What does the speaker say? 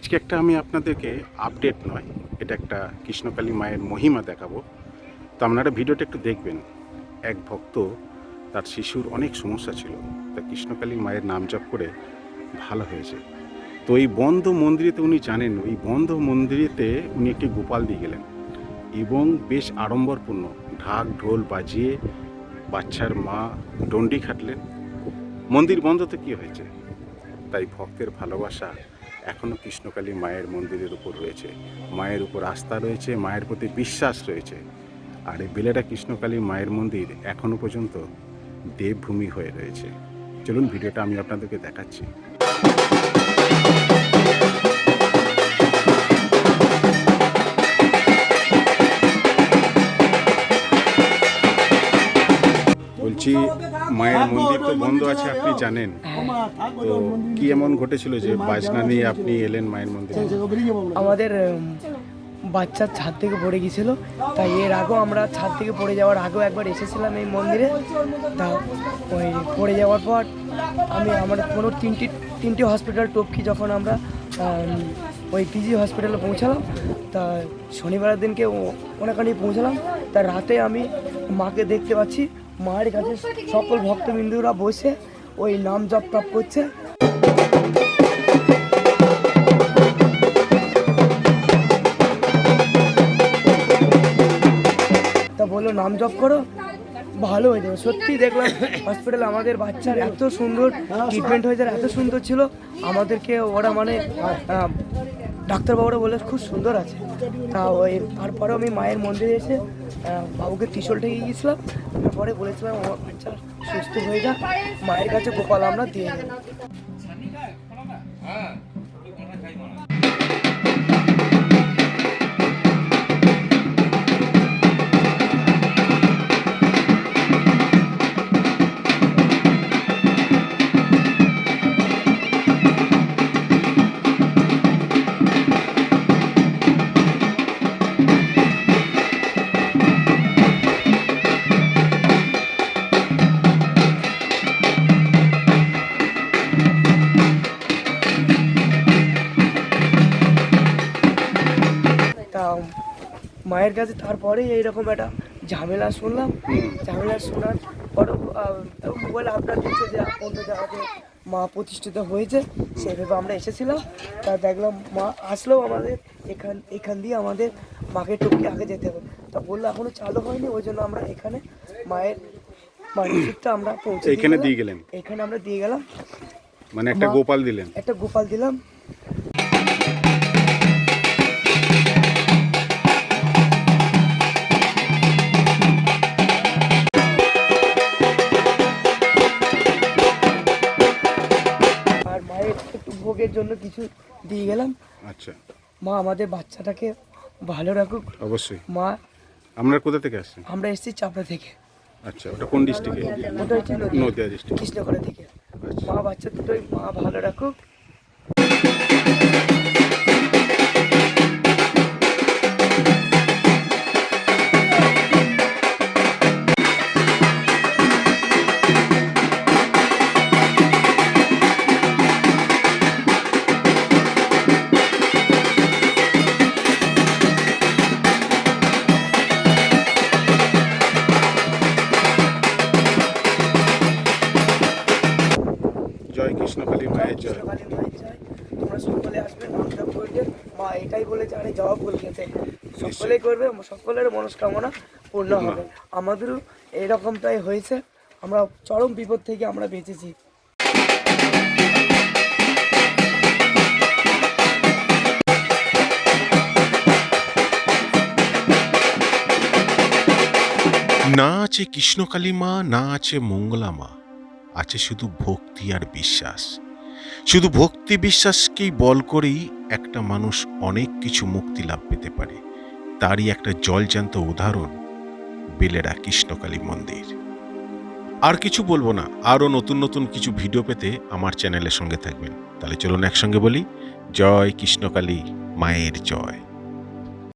আজকে একটা আমি আপনাদেরকে আপডেট নয়, এটা একটা কৃষ্ণকালী মায়ের মহিমা দেখাবো। তো আপনারা ভিডিওটা একটু দেখবেন। এক ভক্ত, তার শিশুর অনেক সমস্যা ছিল, তা কৃষ্ণকালী মায়ের নাম জপ করে ভালো হয়েছে। তো এই বন্ধ মন্দিরেতে উনি জানেন, ওই বন্ধ মন্দিরেতে উনি একটি গোপাল দিয়ে গেলেন এবং বেশ আড়ম্বরপূর্ণ, ঢাক, ঢোল বাজিয়ে বাচ্চার মা ডন্ডি খাটলেন। মন্দির বন্ধ তো কী হয়েছে? তাই ভক্তের ভালোবাসা এখনও কৃষ্ণকালী মায়ের মন্দিরের উপর রয়েছে। মায়ের উপর আস্থা রয়েছে, মায়ের প্রতি বিশ্বাস রয়েছে। আর এই বেলেটা কৃষ্ণকালী মায়ের মন্দির এখনও পর্যন্ত দেবভূমি হয়ে রয়েছে। চলুন, ভিডিওটা আমি আপনাদেরকে দেখাচ্ছি। বলছি, মায়ের মন্দির তো বন্ধ আছে, আপনি জানেন। তো কি এমন ঘটেছিল যে বাজনা নিয়ে আপনি এলেন মায়ের মন্দিরে? আমাদের বাচ্চা ছাদ থেকে পড়ে গিয়েছিল, তাই এর আগেও আমরা ছাদ থেকে পড়ে যাওয়ার আগেও একবার এসেছিলাম এই মন্দিরে। তা ওই পড়ে যাওয়ার পর আমি, আমার কোনো তিনটি তিনটি হসপিটাল টপকি যখন আমরা ওই পিজি হসপিটালে পৌঁছালাম, তা শনিবারের দিনকে ওনাখানে পৌঁছালাম। তা রাতে আমি মাকে দেখতে পাচ্ছি মায়ের কাছে সকল ভক্তবিন্দুরা বসে ওই নাম জপ টপ করছে। তা বলল নাম জপ করো। ভালো হয়ে যাবে। সত্যি দেখলাম হসপিটালে আমাদের বাচ্চার এত সুন্দর ট্রিটমেন্ট হয়েছে আর এত সুন্দর ছিল। আমাদেরকে ওরা মানে ডাক্তারবাবুরা বলে খুব সুন্দর আছে। তা ওই তারপরে আমি মায়ের মন্দিরে এসে বাবুকে ত্রিশল ঠেকে গিয়েছিলাম। তারপরে বলেছিলাম আমার বাচ্চা সুস্থ হয়ে যাক। মায়ের কাছে গোপাল আমরা দিয়ে দেবো। মায়ের কাছে তারপরে এইরকম একটা ঝামেলা শুনলাম। ঝামেলা শোনার পরে মোবাইল আপনার দিচ্ছে যে অন্য জায়গাতে মা প্রতিষ্ঠিত হয়েছে সেভাবে আমরা এসেছিলাম। তা দেখলাম মা আসলেও আমাদের এখান এখান দিয়ে আমাদের মাকে টুককে আগে যেতে হবে। তা বলল এখনও চালু হয়নি ওই জন্য আমরা এখানে মায়ের মানসিকটা আমরা পৌঁছে এখানে দিয়ে গেলেন? এখানে আমরা দিয়ে গেলাম। মানে একটা গোপাল দিলেন? একটা গোপাল দিলাম। একটু ভোগের জন্য কিছু দিয়ে গেলাম। আচ্ছা। মা আমাদের বাচ্চাটাকে ভালো রাখুক। অবশ্যই। মা আমরা কোথা থেকে আসছেন? আমরা এসেছি চাপড়া থেকে। আচ্ছা ওটা কোন ডিস্ট্রিক্টে ওটা হচ্ছে নদিয়া। ডিস্ট্রিক্ট কৃষ্ণকড়া থেকে। আচ্ছা। মা বাচ্চা দুটোই মা ভালো রাখুক। কৃষ্ণকালী মায়ের জয় তোমরা সকলে আসবে নাম জপ করবে। মা এটাই বলেছে আরে করবে সকলের মনস্কামনা পূর্ণ হবে। আমাদেরও এরকমটাই হয়েছে। আমরা চরম বিপদ থেকে আমরা বেঁচেছি। না আছে কৃষ্ণকালী মা না আছে মঙ্গলা মা। আছে শুধু ভক্তি আর বিশ্বাস। শুধু ভক্তি বিশ্বাসকেই বল করেই একটা মানুষ অনেক কিছু মুক্তি লাভ পেতে পারে। তারই একটা জলজান্ত উদাহরণ বেলেরা কৃষ্ণকালী মন্দির। আর কিছু বলব না, আরও নতুন নতুন কিছু ভিডিও পেতে আমার চ্যানেলের সঙ্গে থাকবেন। তাহলে চলুন একসঙ্গে বলি, জয় কৃষ্ণকালী, মায়ের জয়।